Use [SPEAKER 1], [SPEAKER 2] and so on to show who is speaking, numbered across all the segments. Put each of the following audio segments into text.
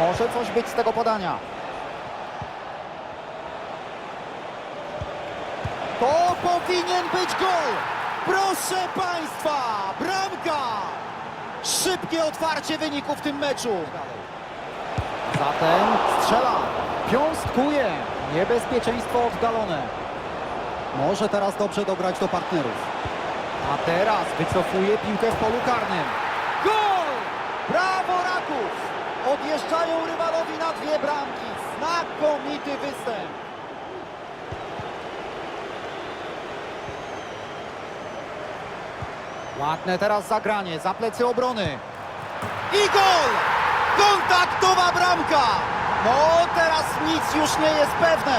[SPEAKER 1] Może coś być z tego podania. To powinien być gol! Proszę Państwa, bramka! Szybkie otwarcie wyniku w tym meczu. Zatem strzela, piąstkuje, niebezpieczeństwo oddalone. Może teraz dobrze dobrać do partnerów. A teraz wycofuje piłkę w polu karnym. Odjeżdżają rywalowi na dwie bramki. Znakomity występ. Ładne teraz zagranie, za plecy obrony. I gol! Kontaktowa bramka! No teraz nic już nie jest pewne.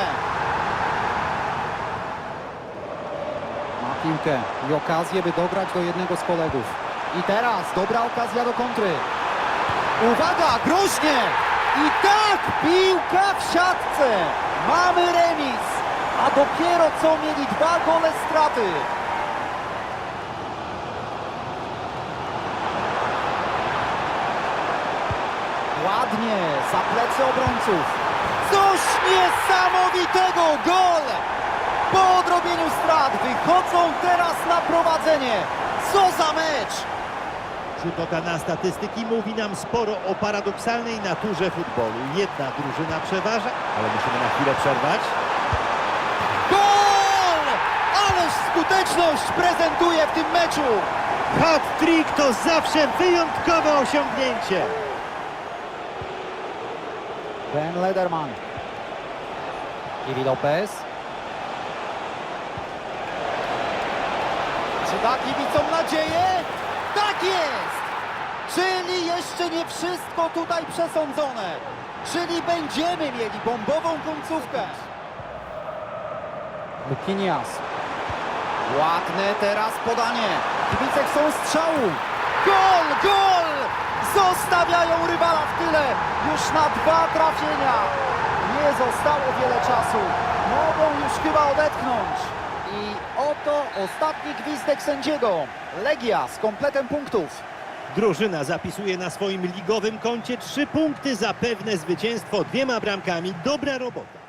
[SPEAKER 1] Ma piłkę i okazję, by dograć do jednego z kolegów. I teraz dobra okazja do kontry. Uwaga, groźnie! I tak, piłka w siatce. Mamy remis. A dopiero co mieli dwa gole straty. Ładnie, za plecy obrońców. Coś niesamowitego, gol! Po odrobieniu strat wychodzą teraz na prowadzenie. Co za mecz!
[SPEAKER 2] Rzut oka na statystyki mówi nam sporo o paradoksalnej naturze futbolu. Jedna drużyna przeważa, ale musimy na chwilę przerwać.
[SPEAKER 1] Gol! Ależ skuteczność prezentuje w tym meczu.
[SPEAKER 2] Hat-trick to zawsze wyjątkowe osiągnięcie.
[SPEAKER 1] Ben Lederman. Iwi Lopez. Czy da kibicom nadzieję? Tak jest! Czyli jeszcze nie wszystko tutaj przesądzone. Czyli będziemy mieli bombową końcówkę. Lukinias. Ładne teraz podanie. Kibice chcą strzału. Gol, gol! Zostawiają rywala w tyle. Już na dwa trafienia. Nie zostało wiele czasu. Mogą już chyba odetchnąć. I oto ostatni gwizdek sędziego. Legia z kompletem punktów.
[SPEAKER 2] Drużyna zapisuje na swoim ligowym koncie trzy punkty za pewne zwycięstwo dwiema bramkami. Dobra robota.